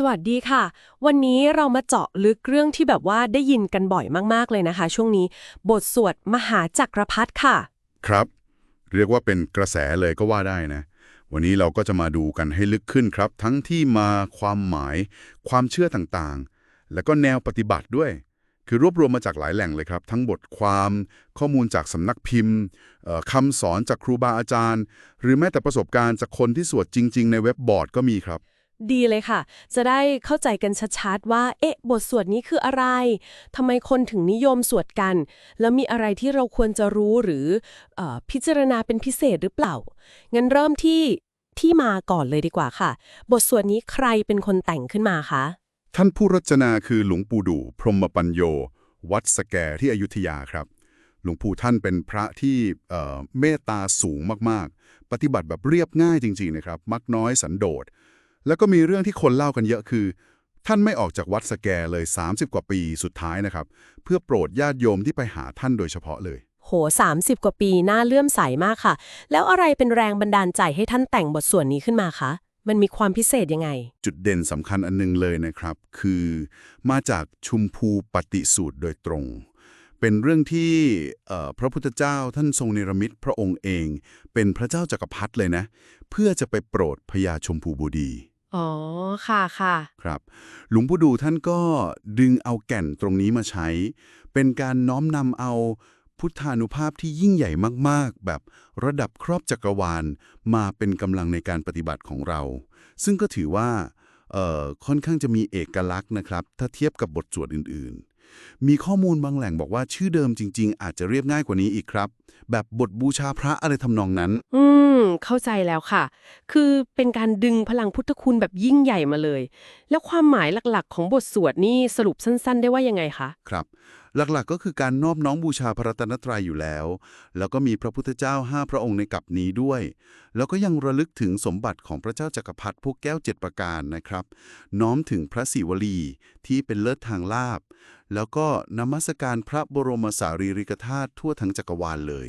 สวัสดีค่ะ วันนี้เรามาเจาะลึกเรื่องที่แบบว่าได้ยินกันบ่อยมาก ๆ เลยนะคะ ช่วงนี้ บทสวดมหาจักรพรรดิค่ะ ครับ เรียกว่าเป็นกระแสเลยก็ว่าได้นะ วันนี้เราก็จะมาดูกันให้ลึกขึ้นครับ ทั้งที่มาความหมาย ความเชื่อต่างๆ แล้วก็แนวปฏิบัติด้วย คือรวบรวมมาจากหลายแหล่งเลยครับ ทั้งบทความข้อมูลจากสำนักพิมพ์คำสอนจากครูบาอาจารย์ หรือแม้แต่ประสบการณ์จากคนที่สวดจริง ๆ ในเว็บบอร์ดก็มีครับ ดีเลยค่ะ จะได้เข้าใจกันชัดๆว่า เอ๊ะ บทสวดนี้คืออะไรทำไมคนถึงนิยมสวดกัน แล้วมีอะไรที่เราควรจะรู้หรืออพิจารณาเป็นพิเศษหรือเปล่า งั้นเริ่มที่ที่มาก่อนเลยดีกว่าค่ะ บทสวดนี้ใครเป็นคนแต่งขึ้นมาคะ ท่านผู้รจนาคือหลวงปู่ดู พรหมปัญโย วัดสแกที่อยุธยาครับ หลวงปู่ท่านเป็นพระที่เเมตตาสูงมากๆ ปฏิบัติแบบเรียบง่ายจริงๆนะครับ มักน้อยสันโดษ แล้วก็มีเรื่องที่คนเล่ากันเยอะคือ ท่านไม่ออกจากวัดสแกเลย 30 กว่าปีสุดท้ายนะครับ เพื่อโปรดญาติโยมที่ไปหาท่านโดยเฉพาะเลย โห 30 กว่าปีน่าเลื่อมใสมากค่ะ แล้วอะไรเป็นแรงบันดาลใจให้ท่านแต่งบทสวดนี้ขึ้นมาคะมันมีความพิเศษยังไง จุดเด่นสำคัญอันหนึงเลยนะครับ คือมาจากชุมพูปฏิสูตรโดยตรง เป็นเรื่องที่เอ่อพระพุทธเจ้าท่านทรงเนรมิตพระองค์เอง เป็นพระเจ้าจักรพรรดิเลยนะ เพื่อจะไปโปรดพญาชมพูบูดี อ๋อ ค่ะค่ะ ครับหลวงปู่ดูท่านก็ดึงเอาแก่นตรงนี้มาใช้ เป็นการน้อมนำเอาพุทธานุภาพที่ยิ่งใหญ่มากๆ แบบระดับครอบจักรวาล มาเป็นกำลังในการปฏิบัติของเรา ซึ่งก็ถือว่าเอ่อค่อนข้างจะมีเอกลักษณ์นะครับ ถ้าเทียบกับบทสวดอื่นๆ มีข้อมูลบางแหล่งบอกว่าชื่อเดิมจริง ๆ อาจจะเรียบง่ายกว่านี้อีกครับ แบบบทบูชาพระอะไรทำนองนั้น อืม เข้าใจแล้วค่ะ คือเป็นการดึงพลังพุทธคุณแบบยิ่งใหญ่มาเลย แล้วความหมายหลักๆ ของบทสวดนี่สรุปสั้น ๆ ได้ว่ายังไงคะ ครับ หลักๆก็คือการนอบน้อมบูชาพระตนตรัยอยู่แล้ว แล้วก็มีพระพุทธเจ้าห้าพระองค์ในกับนี้ด้วย แล้วก็ยังระลึกถึงสมบัติของพระเจ้าจักรพรรดิพวกแก้วเจ็ดประการนะครับ น้อมถึงพระศิวลีที่เป็นเลิศทางลาบ แล้วก็นมัสการพระบรมสารีริกธาตุทั่วทั้งจักรวาลเลย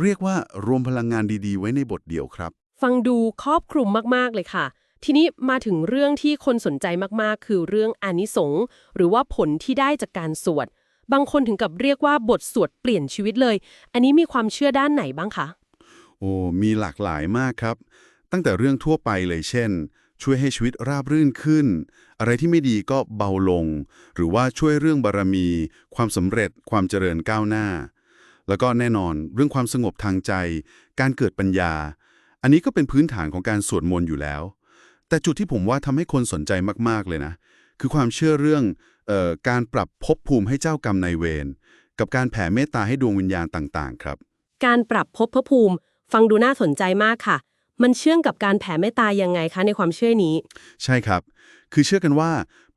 เรียกว่ารวมพลังงานดีๆ ไว้ในบทเดียวครับ ฟังดูครอบคลุมมากๆเลยค่ะทีนี้มาถึงเรื่องที่คนสนใจมาก ๆ คือเรื่องอนิสงส์หรือว่าผลที่ได้จากการสวด บางคนถึงกับเรียกว่าบทสวดเปลี่ยนชีวิตเลย อันนี้มีความเชื่อด้านไหนบ้างคะ โอ้ มีหลากหลายมากครับ ตั้งแต่เรื่องทั่วไปเลยเช่น ช่วยให้ชีวิตราบรื่นขึ้น อะไรที่ไม่ดีก็เบาลง หรือว่าช่วยเรื่องบารมี ความสำเร็จ ความเจริญก้าวหน้า แล้วก็แน่นอนเรื่องความสงบทางใจ การเกิดปัญญา อันนี้ก็เป็นพื้นฐานของการสวดมนต์อยู่แล้ว แต่จุดที่ผมว่าทำให้คนสนใจมากๆเลยนะ คือความเชื่อเรื่อง การปรับภพภูมิให้เจ้ากรรมนายเวรกับการแผ่เมตตาให้ดวงวิญญาณต่างๆ ครับ การปรับภพภูมิ ฟังดูน่าสนใจมากค่ะ มันเชื่องกับการแผ่เมตตายังไงคะในความเชื่อนี้ ใช่ครับ คือเชื่อกันว่า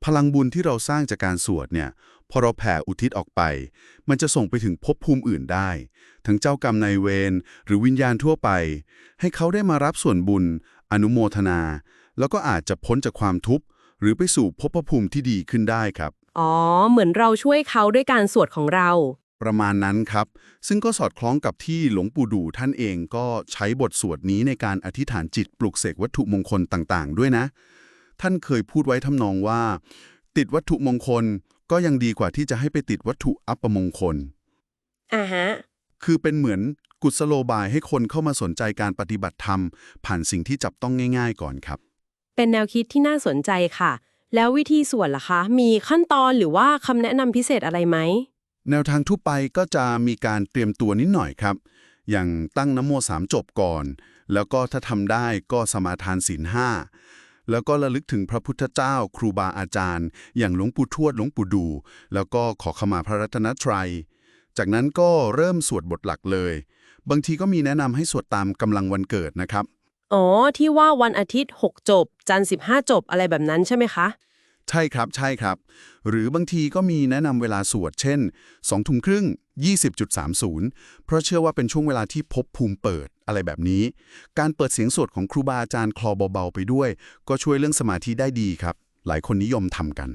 พลังบุญที่เราสร้างจากการสวดเนี่ยพอเราแผ่อุทิศออกไป มันจะส่งไปถึงภพภูมิอื่นได้ ทั้งเจ้ากรรมนายเวรหรือวิญญาณทั่วไป ให้เขาได้มารับส่วนบุญ อนุโมทนา แล้วก็อาจจะพ้นจากความทุกข์หรือไปสู่ภพภูมิที่ดีขึ้นได้ครับ อ๋อ เหมือนเราช่วยเขาด้วยการสวดของเรา ประมาณนั้นครับ ซึ่งก็สอดคล้องกับที่หลวงปู่ดูท่านเองก็ใช้บทสวดนี้ในการอธิษฐานจิตปลุกเสกวัตถุมงคลต่างๆ ด้วยนะ ท่านเคยพูดไว้ทำนองว่า ติดวัตถุมงคลก็ยังดีกว่าที่จะให้ไปติดวัตถุอัปมงคล อ่าฮะ คือเป็นเหมือนกุศโลบายให้คนเข้ามาสนใจการปฏิบัติธรรม ผ่านสิ่งที่จับต้องง่าย ๆ ก่อนครับ เป็นแนวคิดที่น่าสนใจค่ะ แล้ววิธีสวดล่ะคะ มีขั้นตอนหรือว่าคำแนะนำพิเศษอะไรไหม แนวทางทั่วไปก็จะมีการเตรียมตัวนิดหน่อยครับ อย่างตั้งนโมสามจบก่อน แล้วก็ถ้าทำได้ก็สมาทานศีลห้าแล้วก็ระลึกถึงพระพุทธเจ้า ครูบาอาจารย์ อย่างหลวงปู่ทวดหลวงปู่ดู แล้วก็ขอขมาพระรัตนตรัย จากนั้นก็เริ่มสวดบทหลักเลย บางทีก็มีแนะนำให้สวดตามกำลังวันเกิดนะครับ อ๋อ ที่ว่าวันอาทิตย์ 6 จบ จันทร์15 จบอะไรแบบนั้นใช่ไหมคะ ใช่ครับใช่ครับ หรือบางทีก็มีแนะนำเวลาสวด เช่น2ทุ่มครึ่ง 20.30 เพราะเชื่อว่าเป็นช่วงเวลาที่ภพภูมิเปิดอะไรแบบนี้ การเปิดเสียงสวดของครูบาอาจารย์คลอเบาๆไปด้วย ก็ช่วยเรื่องสมาธิได้ดีครับ หลายคนนิยมทำกัน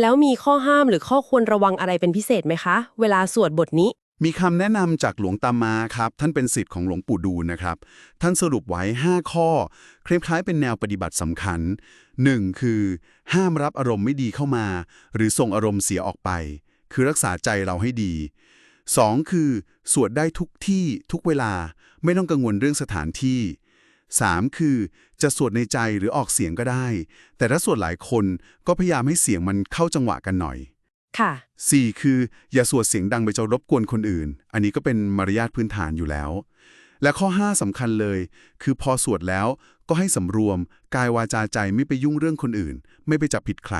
แล้วมีข้อห้ามหรือข้อควรระวังอะไรเป็นพิเศษไหมคะ เวลาสวดบทนี้ มีคำแนะนำจากหลวงตามาครับ ท่านเป็นศิษย์ของหลวงปู่ดูลนะครับ ท่านสรุปไว้ 5 ข้อ คล้ายๆเป็นแนวปฏิบัติสำคัญ 1. คือ ห้ามรับอารมณ์ไม่ดีเข้ามา หรือส่งอารมณ์เสียออกไป คือรักษาใจเราให้ดี 2. คือ สวดได้ทุกที่ทุกเวลาไม่ต้องกังวลเรื่องสถานที่ 3. คือ จะสวดในใจหรือออกเสียงก็ได้ แต่ถ้าสวดหลายคนก็พยายามให้เสียงมันเข้าจังหวะกันหน่อย ค่ะ 4. คืออย่าสวดเสียงดังไปจะรบกวนคนอื่น อันนี้ก็เป็นมารยาทพื้นฐานอยู่แล้ว และข้อ 5สำคัญเลย คือพอสวดแล้วก็ให้สำรวม กายวาจาใจไม่ไปยุ่งเรื่องคนอื่น ไม่ไปจับผิดใคร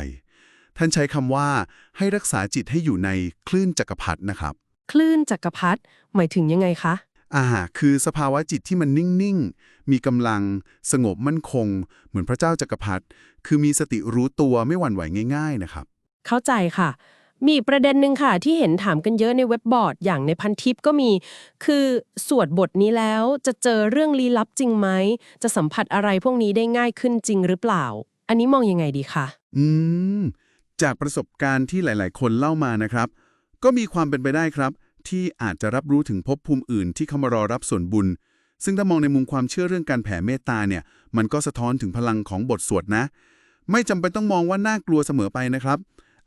ท่านใช้คำว่าให้รักษาจิตให้อยู่ในคลื่นจักรพรรดินะครับ คลื่นจักรพรรดิหมายถึงยังไงคะอ่าคือสภาวะจิตที่มันนิ่ง ๆ มีกำลัง สงบมั่นคง เหมือนพระเจ้าจักรพรรดิคือมีสติรู้ตัวไม่หวั่นไหวง่าย ๆ นะครับ เข้าใจค่ะ มีประเด็นหนึ่งค่ะ ที่เห็นถามกันเยอะในเว็บบอร์ดอย่างในพันทิปก็มี คือสวดบทนี้แล้วจะเจอเรื่องลี้ลับจริงไหม จะสัมผัสอะไรพวกนี้ได้ง่ายขึ้นจริงหรือเปล่า อันนี้มองยังไงดีคะอืม จากประสบการณ์ที่หลาย ๆ คนเล่ามานะครับ ก็มีความเป็นไปได้ครับ ที่อาจจะรับรู้ถึงภพภูมิอื่น ที่เข้ามารอรับส่วนบุญ ซึ่งถ้ามองในมุมความเชื่อเรื่องการแผ่เมตตาเนี่ยมันก็สะท้อนถึงพลังของบทสวดนะ ไม่จำเป็นต้องมองว่าน่ากลัวเสมอไปนะครับ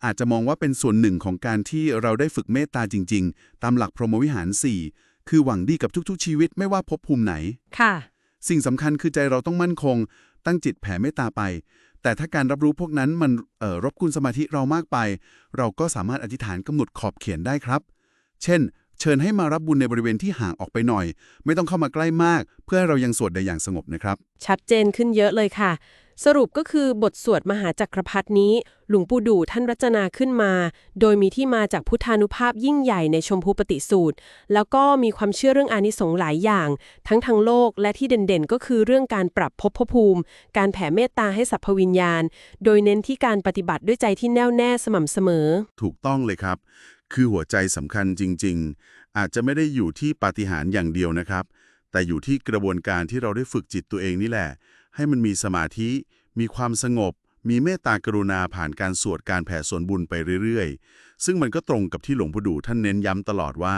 อาจจะมองว่าเป็นส่วนหนึ่งของการที่เราได้ฝึกเมตตาจริง ๆ ตามหลักพรหมวิหาร 4 คือหวังดีกับทุกๆ ชีวิตไม่ว่าภพภูมิไหน ค่ะ สิ่งสำคัญคือใจเราต้องมั่นคง ตั้งจิตแผ่เมตตาไป แต่ถ้าการรับรู้พวกนั้นมันเอ่อรบกวนสมาธิเรามากไป เราก็สามารถอธิษฐานกำหนดขอบเขตได้ครับ เช่น เชิญให้มารับบุญในบริเวณที่ห่างออกไปหน่อย ไม่ต้องเข้ามาใกล้มาก เพื่อให้เรายังสวดได้อย่างสงบนะครับ ชัดเจนขึ้นเยอะเลยค่ะ สรุปก็คือบทสวดมหาจักรพรรดินี้ หลวงปู่ดู่ท่านรัจนาขึ้นมา โดยมีที่มาจากพุทธานุภาพยิ่งใหญ่ในชมพูปฏิสูตร แล้วก็มีความเชื่อเรื่องอานิสงส์หลายอย่าง ทั้งทางโลกและที่เด่นๆ ก็คือเรื่องการปรับภพภูมิ การแผ่เมตตาให้สรรพวิญญาณ โดยเน้นที่การปฏิบัติด้วยใจที่แน่วแน่สม่ำเสมอ ถูกต้องเลยครับ คือหัวใจสำคัญจริง ๆ อาจจะไม่ได้อยู่ที่ปาฏิหาริย์อย่างเดียวนะครับ แต่อยู่ที่กระบวนการที่เราได้ฝึกจิตตัวเองนี่แหละ ให้มันมีสมาธิ มีความสงบ มีเมตตากรุณาผ่านการสวดการแผ่ส่วนบุญไปเรื่อยๆ ซึ่งมันก็ตรงกับที่หลวงปู่ดูท่านเน้นย้ำตลอดว่า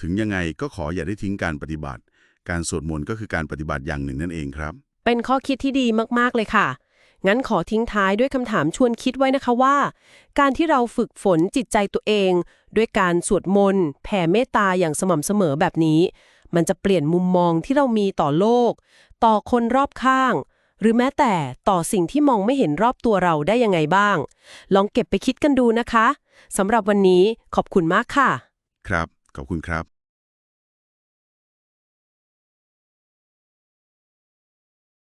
ถึงยังไงก็ขออย่าได้ทิ้งการปฏิบัติ การสวดมนต์ก็คือการปฏิบัติอย่างหนึ่งนั่นเองครับ เป็นข้อคิดที่ดีมากๆเลยค่ะ งั้นขอทิ้งท้ายด้วยคำถามชวนคิดไว้นะคะว่า การที่เราฝึกฝนจิตใจตัวเอง ด้วยการสวดมนต์แผ่เมตตาอย่างสม่ำเสมอแบบนี้ มันจะเปลี่ยนมุมมองที่เรามีต่อโลก ต่อคนรอบข้าง หรือแม้แต่ต่อสิ่งที่มองไม่เห็นรอบตัวเราได้ยังไงบ้าง ลองเก็บไปคิดกันดูนะคะสำหรับวันนี้ขอบคุณมากค่ะ ครับ ขอบคุณครับ